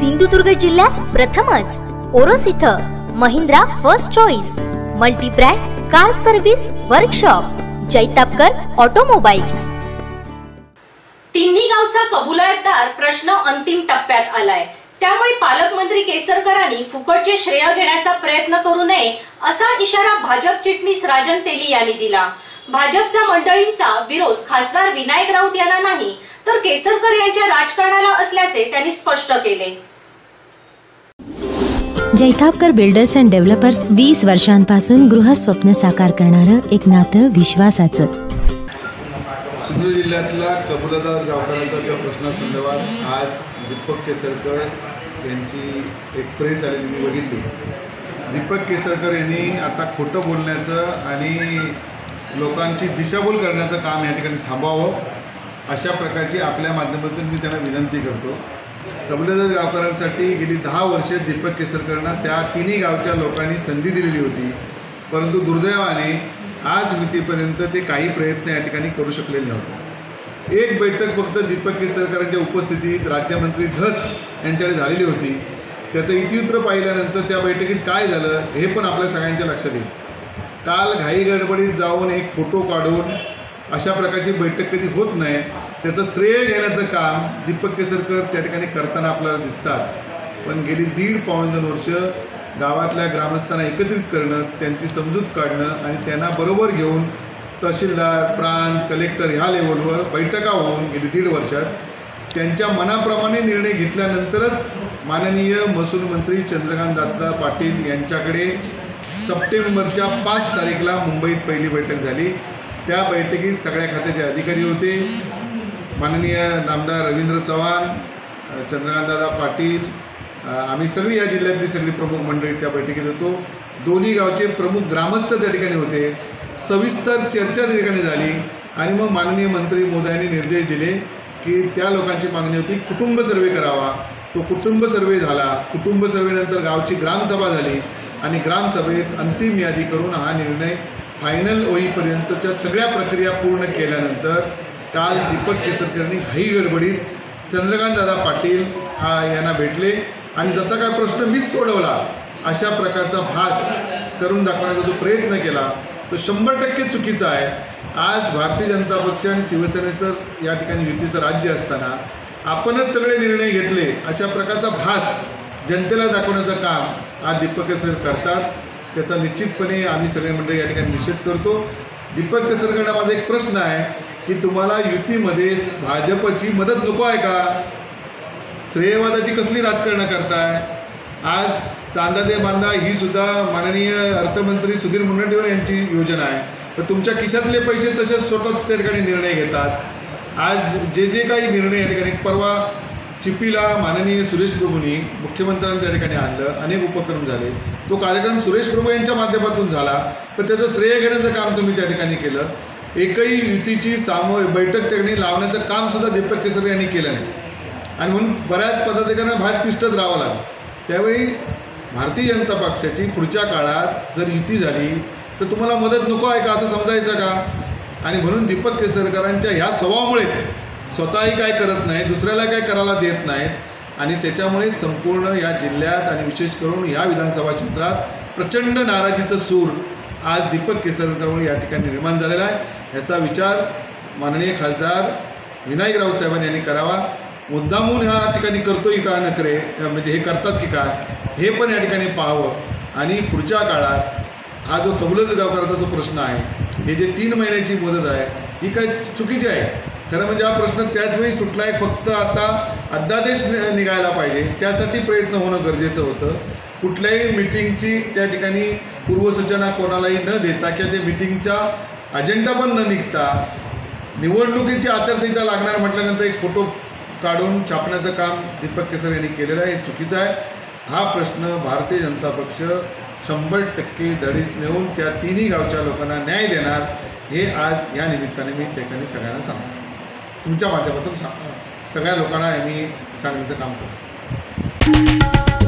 सिंधुदुर्ग जिल्ह्यात प्रथमच. ओरोस इथं Mahindra first choice multibrand car service workshop Jaitapkar automobiles. तिन्ही गावचा कबुलातदार प्रश्न अंतिम टप्प्यात आलाय. त्यामुळे पालकमंत्री केसरकरांनी फुकटचे श्रेय घेण्याचा प्रयत्न करू नये असा इशारा भाजप चिटणीस राजन तेली यांनी दिला. भाजपच्या मंडळींचा विरोध खासदार विनायक राऊत यांना नाही तर केसरकर यांच्या राजकारणाला असल्याचे त्यांनी स्पष्ट केले. जैतापकर बिल्डर्स अँड डेव्हलपर्स वीस वर्षांपासून गृहस्वप्न साकार करणारं एक नातं विश्वासाचं. सिंधुदुर्ग जिल्ह्यातल्या कबुलादार गावकऱ्यांच्या प्रश्नासंदर्भात आज दीपक केसरकर यांची एक प्रेस आलेली मी बघितली. दीपक केसरकर यांनी आता खोटं बोलण्याचं आणि लोकांची दिशाभूल करण्याचं काम या ठिकाणी थांबावं. अशा प्रकारची आपल्या माध्यमातून मी त्यांना विनंती करतो. कबुलादार गावकऱ्यांसाठी गेली दहा वर्षे दीपक केसरकरांना त्या तिन्ही गावच्या लोकांनी संधी दिलेली होती. परंतु दुर्दैवाने आज मितीपर्यंत ते काही प्रयत्न या ठिकाणी करू शकलेले नव्हते. एक बैठक फक्त दीपक केसरकरांच्या उपस्थितीत राज्यमंत्री धस यांच्याकडे झालेली होती. त्याचं इतिवृत्त पाहिल्यानंतर त्या बैठकीत काय झालं हे पण आपल्या सगळ्यांच्या लक्षात येईल. काल घाई गडबडीत जाऊन एक फोटो काढून अशा प्रकारची बैठक कधी होत नाही. त्याचं श्रेय घेण्याचं काम दीपक केसरकर त्या ठिकाणी करताना आपल्याला दिसतात. पण गेली दीड पावणे दोन वर्ष गावातल्या ग्रामस्थांना एकत्रित करणं त्यांची समजूत काढणं आणि त्यांना बरोबर घेऊन तहसीलदार प्रांत कलेक्टर ह्या लेवलवर बैठका होऊन गेली दीड वर्षात त्यांच्या मनाप्रमाणे निर्णय घेतल्यानंतरच माननीय महसूल मंत्री चंद्रकांत दादा पाटील यांच्याकडे सप्टेंबरच्या पाच तारीखला मुंबईत पहिली बैठक झाली. त्या बैठकीत सगळ्या खात्याचे अधिकारी होते. माननीय नामदार रवींद्र चव्हाण चंद्रकांतदादा पाटील आम्ही सगळी या जिल्ह्यातली सगळी प्रमुख मंडळी त्या बैठकीत होतो. दोन्ही गावचे प्रमुख ग्रामस्थ त्या ठिकाणी होते. सविस्तर चर्चा त्या ठिकाणी झाली आणि मग माननीय मंत्री मोदयांनी निर्देश दिले की त्या लोकांची मागणी होती कुटुंब सर्वे करावा. तो कुटुंब सर्वे झाला. कुटुंब सर्वेनंतर गावची ग्रामसभा झाली आणि ग्रामसभेत अंतिम यादी करून हा निर्णय फायनल होईपर्यंतच्या सगळ्या प्रक्रिया पूर्ण केल्यानंतर काल दीपक केसरकरांनी घाई गडबडीत चंद्रकांत दादा पाटील हा यांना भेटले. आणि जसा काय प्रश्न मीच सोडवला अशा प्रकारचा भास करून दाखवण्याचा जो प्रयत्न केला तो शंभर टक्के चुकीचा आहे. आज भारतीय जनता पक्ष आणि शिवसेनेचं या ठिकाणी युतीचं राज्य असताना आपणच सगळे निर्णय घेतले अशा प्रकारचा भास जनतेला दाखवण्याचं काम आज दीपक केसर करतात. त्याचा निश्चितपणे आम्ही सगळे मंडळी या ठिकाणी निषेध करतो. दीपक केसरकरांना माझा एक प्रश्न आहे की तुम्हाला युतीमध्ये भाजपची मदत नको आहे का? श्रेयवादाची कसली राजकारणं करताय? आज चांदा ते बांधा ही सुद्धा माननीय अर्थमंत्री सुधीर मुनगंटीवार यांची योजना आहे. तर तुमच्या खिशातले पैसे तसेच स्वतः त्या ठिकाणी निर्णय घेतात. आज जे जे काही निर्णय या ठिकाणी परवा चिपीला माननीय सुरेश प्रभूंनी मुख्यमंत्र्यांनी त्या ठिकाणी आणलं अनेक उपक्रम झाले. तो कार्यक्रम सुरेश प्रभू यांच्या माध्यमातून झाला पण त्याचं श्रेय घेण्याचं काम तुम्ही त्या ठिकाणी केलं. एकही युतीची सामो बैठक त्यांनी लावण्याचं काम सुद्धा दीपक केसर यांनी केलं नाही. आणि म्हणून बऱ्याच पदाधिकाऱ्यांना बाहेर तिष्ठत राहावं लागलं. त्यावेळी भारतीय जनता पक्षाची पुढच्या काळात जर युती झाली तर तुम्हाला मदत नको आहे का? असं समजायचं का? आणि म्हणून दीपक केसरकरांच्या ह्या स्वभावामुळेच स्वतःही काय करत नाही दुसऱ्याला काय करायला देत नाहीत. आणि त्याच्यामुळे संपूर्ण या जिल्ह्यात आणि विशेष करून या विधानसभा क्षेत्रात प्रचंड नाराजीचं सूर आज दीपक केसरकरमुळे या ठिकाणी निर्माण झालेला आहे. याचा विचार माननीय खासदार विनायकराव साहेबांनी यांनी करावा. मुद्दामून ह्या ठिकाणी करतोय का न करे म्हणजे हे करतात की काय? हे पण या ठिकाणी पाहावं. आणि पुढच्या काळात हा जो कबलत गावकराचा जो प्रश्न आहे हे जे तीन महिन्याची मुदत आहे ही काय चुकीची आहे? खरं म्हणजे हा प्रश्न त्याच वेळी सुटला आहे फक्त आता अध्यादेश नि- निघायला पाहिजे. त्यासाठी प्रयत्न होणं गरजेचं होतं. कुठल्याही मिटिंगची त्या ठिकाणी पूर्वसूचना कोणालाही न देता किंवा त्या मिटिंगचा अजेंडा पण न निघता निवडणुकीची आचारसंहिता लागणार म्हटल्यानंतर एक फोटो काढून छापण्याचं काम दीपक केसर यांनी केलेलं आहे. हे चुकीचं आहे. हा प्रश्न भारतीय जनता पक्ष शंभर टक्के धडीस नेऊन त्या तिन्ही गावच्या लोकांना न्याय देणार हे आज या निमित्ताने मी त्या ठिकाणी सगळ्यांना सांगतो. तुमच्या माध्यमातून सा सगळ्या लोकांना मी सांगण्याचं काम करतो